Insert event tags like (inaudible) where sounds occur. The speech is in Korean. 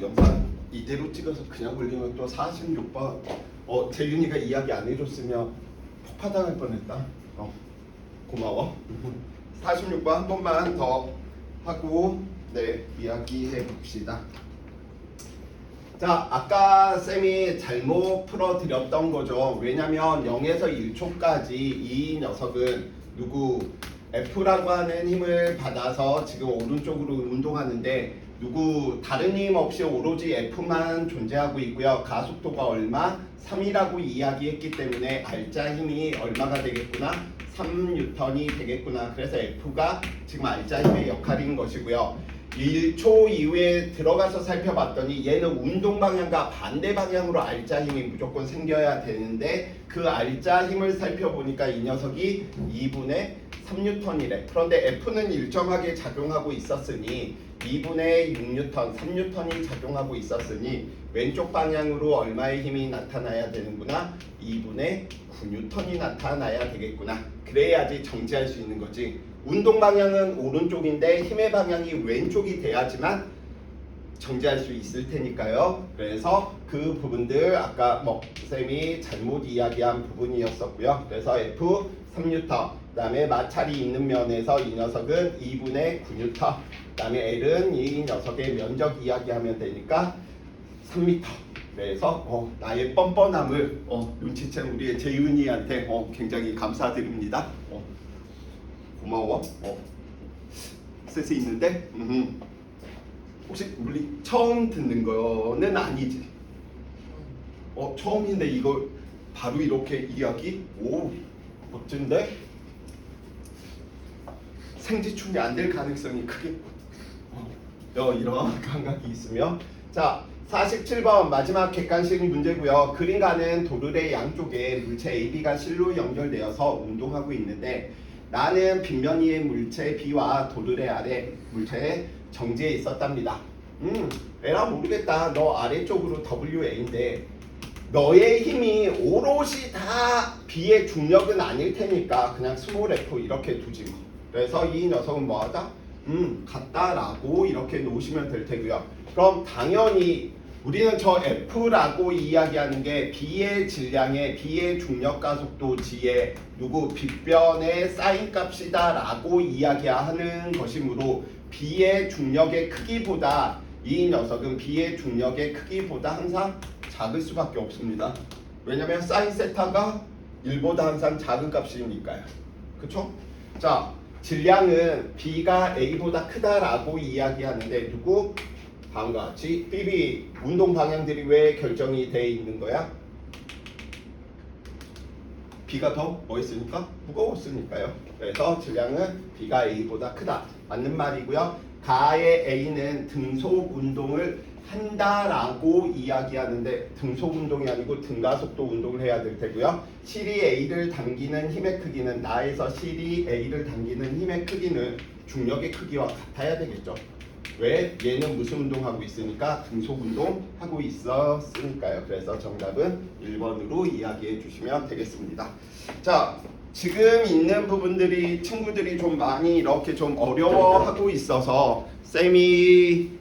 영상 이대로 찍어서 그냥 올리면 또 46번 어 재윤이가 이야기 안 해줬으면 폭파당할 뻔했다. 어 고마워. (laughs) 46번 한 번만 더 하고 네 이야기해 봅시다. 자, 아까 쌤이 잘못 풀어드렸던 거죠. 왜냐면 0에서 1초까지 이 녀석은 누구 F라고 하는 힘을 받아서 지금 오른쪽으로 운동하는데 누구 다른 힘 없이 오로지 F만 존재하고 있고요. 가속도가 얼마? 3이라고 이야기했기 때문에 알자 힘이 얼마가 되겠구나? 3뉴턴이 되겠구나. 그래서 F가 지금 알자 힘의 역할인 것이고요. 1초 이후에 들어가서 살펴봤더니 얘는 운동 방향과 반대 방향으로 알자 힘이 무조건 생겨야 되는데 그 알자 힘을 살펴보니까 이 녀석이 2분의 3뉴턴이래. 그런데 F는 일정하게 작용하고 있었으니 2분의 6뉴턴, 3뉴턴이 작용하고 있었으니 왼쪽 방향으로 얼마의 힘이 나타나야 되는구나? 2분의 9뉴턴이 나타나야 되겠구나. 그래야지 정지할 수 있는 거지. 운동 방향은 오른쪽인데 힘의 방향이 왼쪽이 돼야지만 정지할 수 있을 테니까요. 그래서 그 부분들 아까 뭐 쌤이 잘못 이야기한 부분이었었고요. 그래서 F 3뉴턴, 그 다음에 마찰이 있는 면에서 이 녀석은 2분의 9뉴턴, 그다음에 L은 이 녀석의 면적 이야기하면 되니까 3m. 그래서 어, 나의 뻔뻔함을 어, 눈치챈 우리의 재윤이한테 어, 굉장히 감사드립니다. 어, 고마워. 어, 센스 있는데. 음. 혹시 우리 처음 듣는 거는 아니지? 어 처음인데 이걸 바로 이렇게 이야기? 오 멋진데? 생지충이 안 될 가능성이 크게 어, 어, 이런 (laughs) 감각이 있으면 자 47번 마지막 객관식 문제고요. 그림가는 도르의 양쪽에 물체 AB가 실로 연결되어서 운동하고 있는데 나는 빗면 위의 물체 B와 도르의 아래 물체에 정지해 있었답니다. 음, 에라 모르겠다. 너 아래쪽으로 WA인데 너의 힘이 오롯이 다 B의 중력은 아닐 테니까 그냥 스몰 F 이렇게 두지 뭐. 그래서 이 녀석은 뭐하다? 음, 같다라고 이렇게 놓으시면 될 테고요. 그럼 당연히 우리는 저 F라고 이야기하는 게 B의 질량의 B의 중력 가속도 G의 누구 빗변의 사인 값이다라고 이야기하는 것이므로 B의 중력의 크기보다 이 녀석은 B의 중력의 크기보다 항상 작을 수밖에 없습니다. 왜냐면 사인 세타가 1보다 항상 작은 값이니까요. 그쵸? 자, 질량은 B가 A보다 크다라고 이야기하는데 누구? 다음과 같이 BB 운동 방향들이 왜 결정이 돼 있는 거야? B가 더 뭐있으니까 무거웠으니까요. 그래서 질량은 B가 A보다 크다. 맞는 말이고요. 가의 A는 등속 운동을 한다라고 이야기하는데 등속 운동이 아니고 등가속도 운동을 해야 될 테고요. 실이 A를 당기는 힘의 크기는 나에서 실이 A를 당기는 힘의 크기는 중력의 크기와 같아야 되겠죠. 왜? 얘는 무슨 운동하고 있으니까 등속 운동하고 있었으니까요. 그래서 정답은 1번으로 이야기해 주시면 되겠습니다. 자, 지금 있는 부분들이 친구들이 좀 많이 이렇게 좀 어려워하고 있어서 쌤이